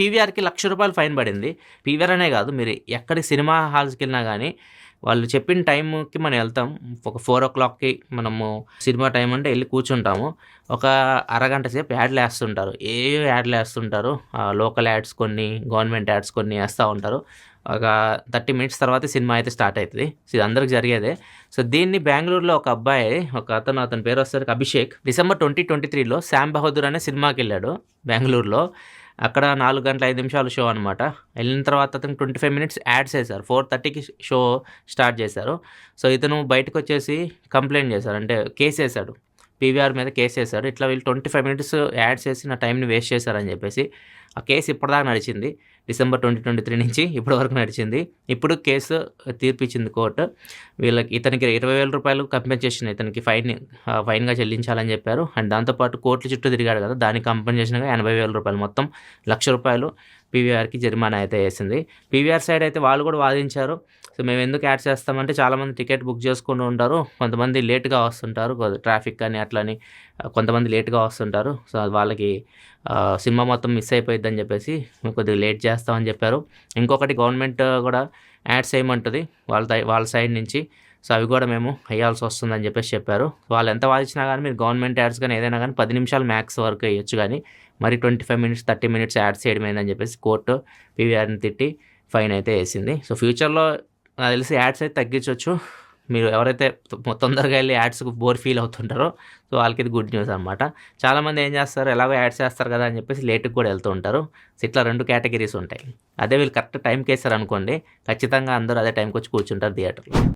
పీవీఆర్కి లక్ష రూపాయలు ఫైన్ పడింది. పీవీఆర్ అనే కాదు మీరు ఎక్కడి సినిమా హాల్స్కి వెళ్ళినా కానీ వాళ్ళు చెప్పిన టైంకి మనం వెళ్తాం. ఒక ఫోర్ ఓ క్లాక్కి మనము సినిమా టైం అంటే వెళ్ళి కూర్చుంటాము. ఒక అరగంట సేపు యాడ్లు వేస్తుంటారు. ఏ యాడ్లు వేస్తుంటారు? లోకల్ యాడ్స్ కొన్ని గవర్నమెంట్ యాడ్స్ కొన్ని వేస్తూ ఉంటారు. ఒక థర్టీ మినిట్స్ తర్వాత సినిమా అయితే స్టార్ట్ అవుతుంది సో ఇది అందరికి జరిగేదే. సో దీన్ని బెంగళూరులో ఒక అబ్బాయి ఒక అతను అతని పేరు వస్తారు అభిషేక్. డిసెంబర్ ట్వంటీ ట్వంటీ త్రీలో శామ్ బహదూర్ అనే సినిమాకి వెళ్ళాడు బెంగళూరులో. అక్కడ నాలుగు గంటల ఐదు నిమిషాలు షో అనమాట వెళ్ళిన తర్వాత అతను ట్వంటీ ఫైవ్ మినిట్స్ యాడ్స్ వేశారు ఫోర్ థర్టీకి షో స్టార్ట్ చేశారు. సో ఇతను బయటకు వచ్చేసి కంప్లైంట్ చేశారు. అంటే కేసు వేశాడు. పీవీఆర్ మీద కేసు వేశారు ఇట్లా వీళ్ళు ట్వంటీ ఫైవ్ మినిట్స్ యాడ్ చేసి నా టైంని వేస్ట్ చేశారని చెప్పేసి ఆ కేసు ఇప్పటిదాకా నడిచింది. డిసెంబర్ ట్వంటీ ట్వంటీ త్రీ నుంచి ఇప్పటి వరకు నడిచింది. ఇప్పుడు కేసు తీర్పిచ్చింది కోర్టు. వీళ్ళకి ఇతనికి ఇరవై వేల రూపాయలు కంపెన్సేషన్ ఇతనికి ఫైన్ ఫైన్గా చెల్లించాలని చెప్పారు. అండ్ దాంతోపాటు కోర్టు చుట్టూ తిరిగాడు కదా దానికి కంపెన్సేషన్గా ఎనభై వేల రూపాయలు మొత్తం లక్ష రూపాయలు పీవీఆర్కి జరిమానా అయితే వేసింది. పీవీఆర్ సైడ్ అయితే వాళ్ళు కూడా వాదించారు. సో మేము ఎందుకు యాడ్ చేస్తామంటే చాలామంది టికెట్ బుక్ చేసుకుని ఉంటారు. కొంతమంది లేట్గా వస్తుంటారు. ట్రాఫిక్ కానీ అట్లని కొంతమంది లేట్గా వస్తుంటారు. సో వాళ్ళకి సినిమా మొత్తం మిస్ అయిపోయిద్దని చెప్పేసి కొద్దిగా లేట్ చేస్తామని చెప్పారు. ఇంకొకటి గవర్నమెంట్ కూడా యాడ్స్ వేయమంటుంది వాళ్ళ వాళ్ళ సైడ్ నుంచి సో అవి కూడా మేము వేయాల్సి వస్తుందని చెప్పేసి చెప్పారు. వాళ్ళు ఎంత వాదించినా కానీ మీరు గవర్నమెంట్ యాడ్స్ కానీ ఏదైనా కానీ పది నిమిషాలు మ్యాక్స్ వరకు వేయొచ్చు కానీ మరి twenty five minutes thirty minutes ads చేయడం ఏందని చెప్పేసి కోర్టు పీవీఆర్ని తిట్టి ఫైన్ అయితే వేసింది. సో ఫ్యూచర్లో నాకు తెలిసి యాడ్స్ అయితే తగ్గించవచ్చు మీరు ఎవరైతే తొందరగా వెళ్ళి యాడ్స్కి బోర్ ఫీల్ అవుతుంటారో సో వాళ్ళకి ఇది గుడ్ న్యూస్ అనమాట చాలామంది ఏం చేస్తారు ఎలాగో యాడ్స్ చేస్తారు కదా అని చెప్పేసి లేట్కి కూడా వెళ్తూ ఉంటారు. సో ఇట్లా రెండు కేటగిరీస్ ఉంటాయి. అదే వీళ్ళు కరెక్ట్ టైంకి వేస్తారు అనుకోండి ఖచ్చితంగా అందరూ అదే టైంకి వచ్చి కూర్చుంటారు థియేటర్లో.